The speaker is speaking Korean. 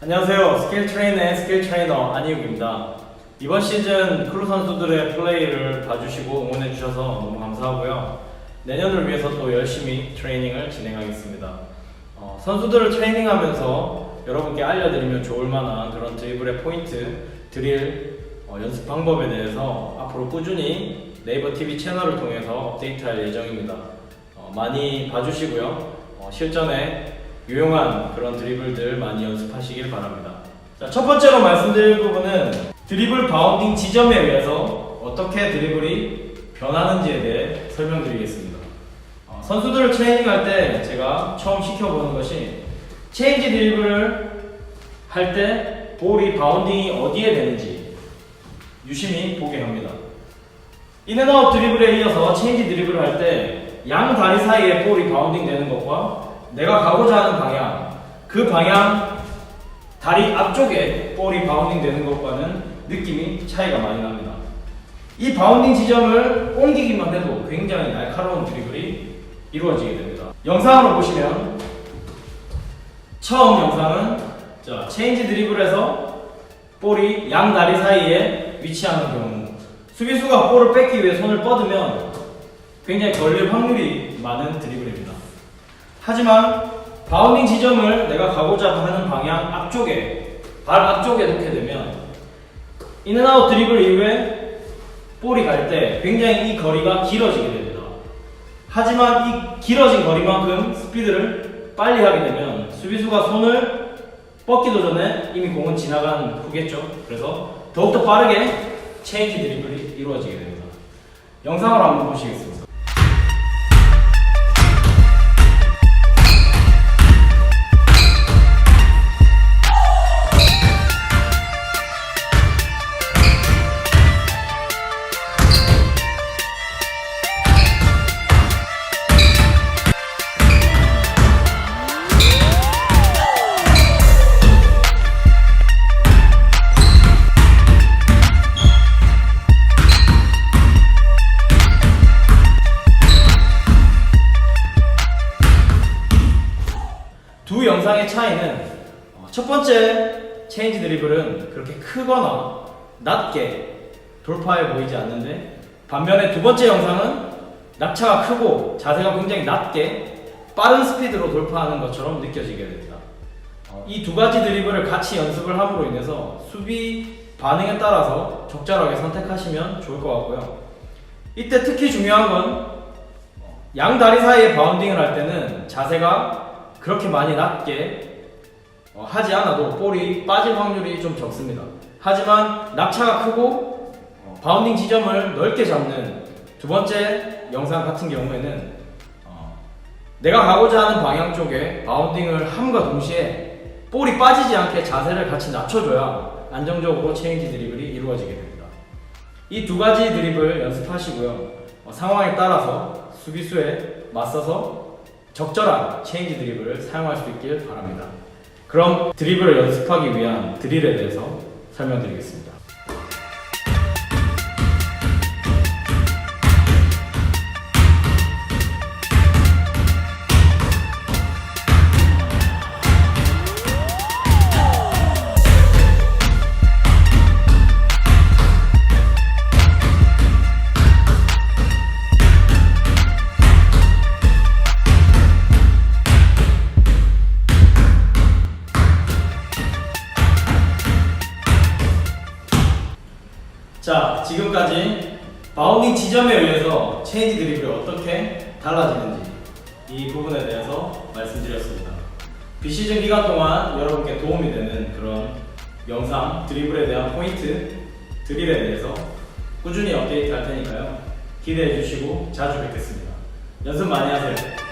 안녕하세요. 스킬 트레이너의 스킬 트레이너 안희욱입니다. 이번 시즌 크루 선수들의 플레이를 봐주시고 응원해 주셔서 너무 감사하고요. 내년을 위해서 또 열심히 트레이닝을 진행하겠습니다. 어, 선수들을 트레이닝하면서 여러분께 알려드리면 좋을 만한 그런 드리블의 포인트, 드릴 어, 연습 방법에 대해서 앞으로 꾸준히 네이버 TV 채널을 통해서 업데이트할 예정입니다. 어, 많이 봐주시고요. 어, 실전에 유용한 그런 드리블들 많이 연습하시길 바랍니다. 자, 첫 번째로 말씀드릴 부분은 드리블 바운딩 지점에 의해서 어떻게 드리블이 변하는지에 대해 설명드리겠습니다. 어, 선수들을 트레이닝할 때 제가 처음 시켜보는 것이 체인지 드리블을 할 때 볼이 바운딩이 어디에 되는지 유심히 보게 합니다. 인앤아웃 드리블에 이어서 체인지 드리블을 할 때 양 다리 사이에 볼이 바운딩 되는 것과 내가 가고자 하는 방향, 그 방향 다리 앞쪽에 볼이 바운딩 되는 것과는 느낌이 차이가 많이 납니다. 이 바운딩 지점을 옮기기만 해도 굉장히 날카로운 드리블이 이루어지게 됩니다. 영상으로 보시면 처음 영상은 자, 체인지 드리블에서 볼이 양 다리 사이에 위치하는 경우 수비수가 볼을 뺏기 위해 손을 뻗으면 굉장히 걸릴 확률이 많은 드리블입니다. 하지만 바운딩 지점을 내가 가고자 하는 방향 앞쪽에 발 앞쪽에 놓게 되면 인앤아웃 드리블 이후에 볼이 갈 때 굉장히 이 거리가 길어지게 됩니다. 하지만 이 길어진 거리만큼 스피드를 빨리 하게 되면 수비수가 손을 뻗기도 전에 이미 공은 지나간 후겠죠. 그래서 더욱더 빠르게 체인지 드리블이 이루어지게 됩니다. 영상으로 한번 보시겠습니다. 두 영상의 차이는 어, 첫 번째 체인지 드리블은 그렇게 크거나 낮게 돌파해 보이지 않는데 반면에 두 번째 영상은 낙차가 크고 자세가 굉장히 낮게 빠른 스피드로 돌파하는 것처럼 느껴지게 됩니다. 어, 이두 가지 드리블을 같이 연습을 함으로 인해서 수비 반응에 따라서 적절하게 선택하시면 좋을 것 같고요. 이때 특히 중요한 건 양 다리 사이에 바운딩을 할 때는 자세가 그렇게 많이 낮게 어, 하지 않아도 볼이 빠질 확률이 좀 적습니다. 하지만 낙차가 크고 어, 바운딩 지점을 넓게 잡는 두 번째 영상 같은 경우에는 어, 내가 가고자 하는 방향 쪽에 바운딩을 함과 동시에 볼이 빠지지 않게 자세를 같이 낮춰줘야 안정적으로 체인지 드리블이 이루어지게 됩니다. 이 두 가지 드리블 연습하시고요. 어, 상황에 따라서 수비수에 맞서서 적절한 체인지 드리블을 사용할 수 있길 바랍니다. 그럼 드리블을 연습하기 위한 드릴에 대해서 설명드리겠습니다. 자, 지금까지 바운딩 지점에 의해서 체인지 드리블이 어떻게 달라지는지 이 부분에 대해서 말씀드렸습니다. 비시즌 기간 동안 여러분께 도움이 되는 그런 영상, 드리블에 대한 포인트, 드릴에 대해서 꾸준히 업데이트 할 테니까요. 기대해 주시고 자주 뵙겠습니다. 연습 많이 하세요.